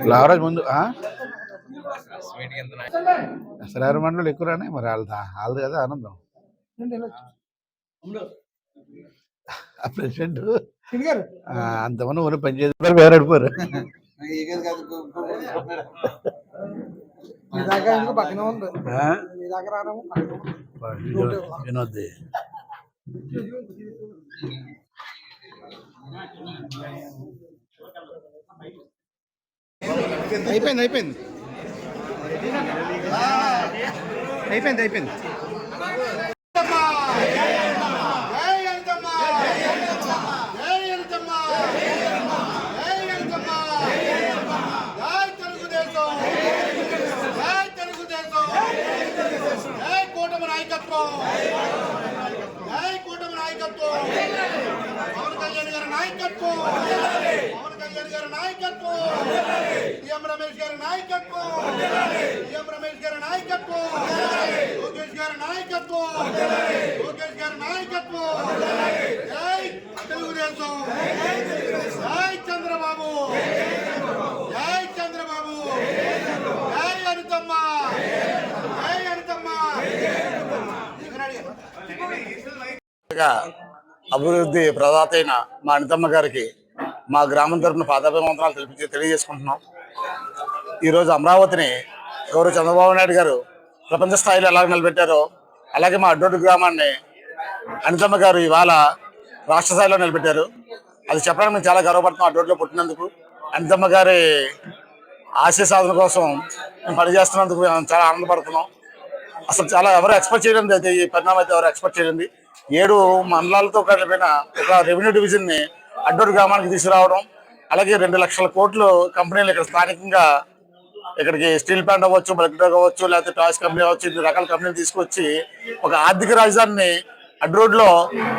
ఫ్లవరేజ్ ముందు ఆ? శ్రార మండలి ఎక్కువ రానే మరి వాళ్ళది? వాళ్ళది కదా ఆనందం. ఆ ప్రెసిడెంట్ అంతమంది ఊరు పనిచేసి వేరే అడిపోరు మీ దాకా ఎందుకు పక్కనే ఉంది ఆ? మీ దాకా రావడం పక్కనే ఉంది. వినోద్- వినోద్ అయిపోయింది అయిపోయింది అయిపోయింది అయిపోయింది నాయకత్వం జై కూటమి నాయకత్వం పవన్ కళ్యాణ్ గారి నాయకత్వం పవన్ కళ్యాణ్ గారి నాయకత్వం సీఎం రమేష్ గారి నాయకత్వం సీఎం రమేష్ గారి నాయకత్వం లోకేష్ గారి నాయకత్వం అభివృద్ధి ప్రదాత అయిన మా అనితమ్మ గారికి మా గ్రామం తరపున పాదాభివందనాలు తెలిపి తెలియజేసుకుంటున్నాం. ఈరోజు అమరావతిని గౌరవ చంద్రబాబు నాయుడు గారు ప్రపంచ స్థాయిలో ఎలా నిలబెట్టారో అలాగే మా అడ్డోటి గ్రామాన్ని అనితమ్మ గారు ఇవాళ రాష్ట్ర స్థాయిలో నిలబెట్టారు. అది చెప్పడానికి మేము చాలా గర్వపడుతున్నాం అడ్డోటిలో పుట్టినందుకు. అనితమ్మ గారి ఆశయ సాధన కోసం మేము పనిచేస్తున్నందుకు మేము చాలా ఆనందపడుతున్నాం. అసలు చాలా ఎవరు ఎక్స్పెక్ట్ చేయడం అయితే ఈ పరిణామం అయితే ఎవరు ఎక్స్పెక్ట్ చేయండి ఏడు మండలాలతో కలిపిన ఒక రెవెన్యూ డివిజన్ని అడ్డూరు గ్రామానికి తీసుకురావడం అలాగే రెండు లక్షల కోట్లు కంపెనీలు ఇక్కడ స్థానికంగా ఇక్కడికి స్టీల్ ప్లాంట్ అవ్వచ్చు బల్క్ అవ్వచ్చు లేకపోతే టాయ్స్ కంపెనీ అవ్వచ్చు ఇన్ని రకాల కంపెనీలు తీసుకొచ్చి ఒక ఆర్థిక రాజధానిని అడ్డు రోడ్లో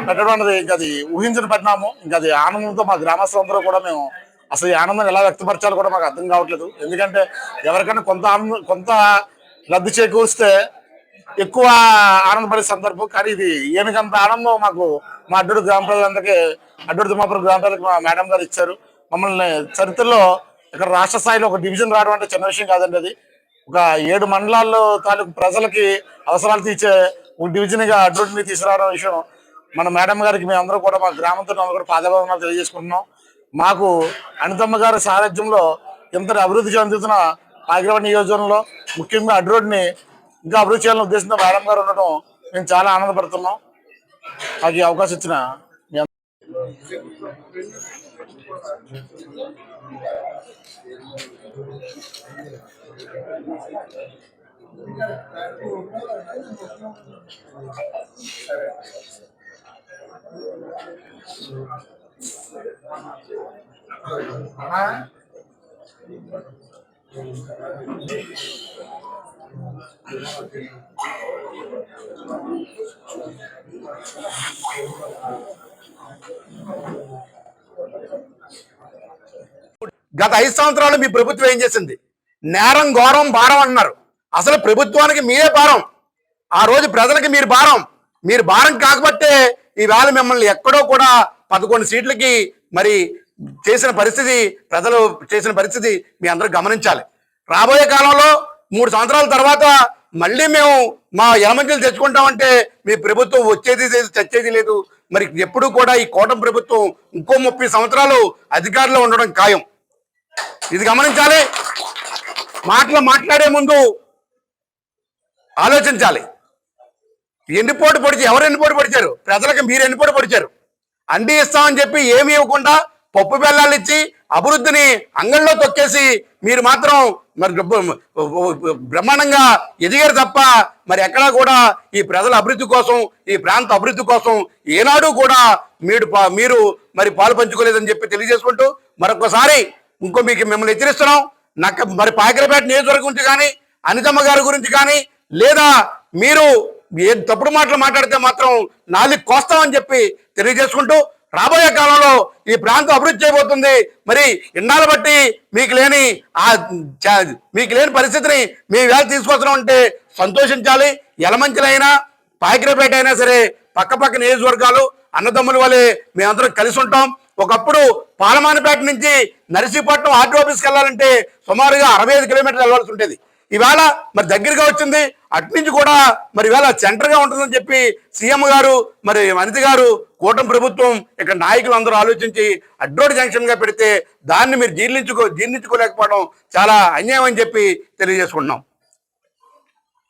పెట్టడం అనేది ఇంకా అది ఊహించిన పరిణామం. ఇంకా అది ఆనందంతో మా గ్రామస్తులందరూ కూడా మేము అసలు ఈ ఆనందం ఎలా వ్యక్తపరచాలో కూడా మాకు అర్థం కావట్లేదు. ఎందుకంటే ఎవరికైనా కొంత ఆనందం కొంత లబ్ధి చేకూరిస్తే ఎక్కువ ఆనందపడే సందర్భం కానీ ఇది ఏమికంత ఆనందం మాకు. మా అడ్డూరు గ్రామ ప్రజలందరికీ అడ్డూరు తిమ్మాపురం గ్రామ ప్రజలకు మా మేడం గారు ఇచ్చారు. మమ్మల్ని చరిత్రలో ఇక్కడ రాష్ట్ర స్థాయిలో ఒక డివిజన్ రావడం అంటే చిన్న విషయం కాదండి అది. ఒక ఏడు మండలాల్లో తాలూకు ప్రజలకి అవసరాలు తీర్చే ఒక డివిజన్గా అడ్డూరిని తీసుకురావడం విషయం మన మేడం గారికి మేము అందరూ కూడా మా గ్రామంతో కూడా పాదభావనాలు తెలియజేసుకుంటున్నాం. మాకు అనితమ్మ గారి సారథ్యంలో ఇంతటి అభివృద్ధి చెందుతున్న ఆగ్రవాడ నియోజకవర్గంలో ముఖ్యంగా అడ్డు రోడ్ని ఇంకా అభివృద్ధి చేయాలని ఉద్దేశంతో మేడం గారు ఉండటం మేము చాలా ఆనందపడుతున్నాం. నాకు ఈ అవకాశం ఇచ్చిన గత ఐదు సంవత్సరాలు మీ ప్రభుత్వం ఏం చేసింది? నేరం ఘోరం భారం అన్నారు అసలు ప్రభుత్వానికి మీరే భారం. ఆ రోజు ప్రజలకి మీరు భారం. మీరు భారం కాకపోతే ఈవేళ మిమ్మల్ని ఎక్కడో కూడా పదకొండు సీట్లకి మరి చేసిన పరిస్థితి ప్రజలు చేసిన పరిస్థితి మీ అందరూ గమనించాలి. రాబోయే కాలంలో మూడు సంవత్సరాల తర్వాత మళ్ళీ మేము మా ఎలమంచులు తెచ్చుకుంటామంటే మీ ప్రభుత్వం వచ్చేది లేదు చచ్చేది లేదు. మరి ఎప్పుడు కూడా ఈ కోటం ప్రభుత్వం ఇంకో ముప్పై సంవత్సరాలు అధికారంలో ఉండడం ఖాయం. ఇది గమనించాలి. మాటలు మాట్లాడే ముందు ఆలోచించాలి. ఎన్నిపోటు పొడిచి ఎవరు ఎన్నిపోటు పొడిచారు? ప్రజలకు మీరు ఎన్నిపోటు పొడిచారు? అండి ఇస్తామని చెప్పి ఏమి ఇవ్వకుండా పప్పు బెల్లాలు ఇచ్చి అభివృద్ధిని అంగంలో తొక్కేసి మీరు మాత్రం మరి బ్రహ్మాండంగా ఎదిగారు తప్ప మరి ఎక్కడా కూడా ఈ ప్రజల అభివృద్ధి కోసం ఈ ప్రాంత అభివృద్ధి కోసం ఏనాడు కూడా మీరు మీరు మరి పాలు పంచుకోలేదని చెప్పి తెలియజేసుకుంటూ మరొకసారి ఇంకో మీకు మిమ్మల్ని హెచ్చరిస్తున్నాం. నక్క మరి పాకిరపేట నియోజకవర్గం గురించి కానీ అనితమ్మ గారి గురించి కానీ లేదా మీరు ఏ తప్పుడు మాటలు మాట్లాడితే మాత్రం నాలుగు కోస్తామని చెప్పి తెలియజేసుకుంటూ రాబోయే కాలంలో ఈ ప్రాంతం అభివృద్ధి చేయబోతుంది. మరి ఇన్నాళ్ళు బట్టి మీకు లేని ఆ మీకు లేని పరిస్థితిని మీ వేళ తీసుకొస్తున్నాం అంటే సంతోషించాలి. ఎలమంచిలైనా పాకిరపేట అయినా సరే పక్క పక్క నియోజకవర్గాలు అన్నదమ్ముల వలె మేమందరం కలిసి ఉంటాం. ఒకప్పుడు పాలమానపేట నుంచి నర్సీపట్నం ఆర్టీ ఆఫీస్కి వెళ్ళాలంటే సుమారుగా అరవై ఐదు కిలోమీటర్లు వెళ్ళవలసి ఉండేది. ఇవాళ మరి దగ్గరగా వచ్చింది. అట్నుంచి కూడా మరి ఇవాళ సెంటర్గా ఉంటుందని చెప్పి సీఎం గారు మరి వనిత గారు కూటమి ప్రభుత్వం ఇక్కడ నాయకులు అందరూ ఆలోచించి అడ్రోడ్ జంక్షన్గా పెడితే దాన్ని మీరు జీర్ణించుకో జీర్ణించుకోలేకపోవడం చాలా అన్యాయం అని చెప్పి తెలియజేసుకుంటున్నాం.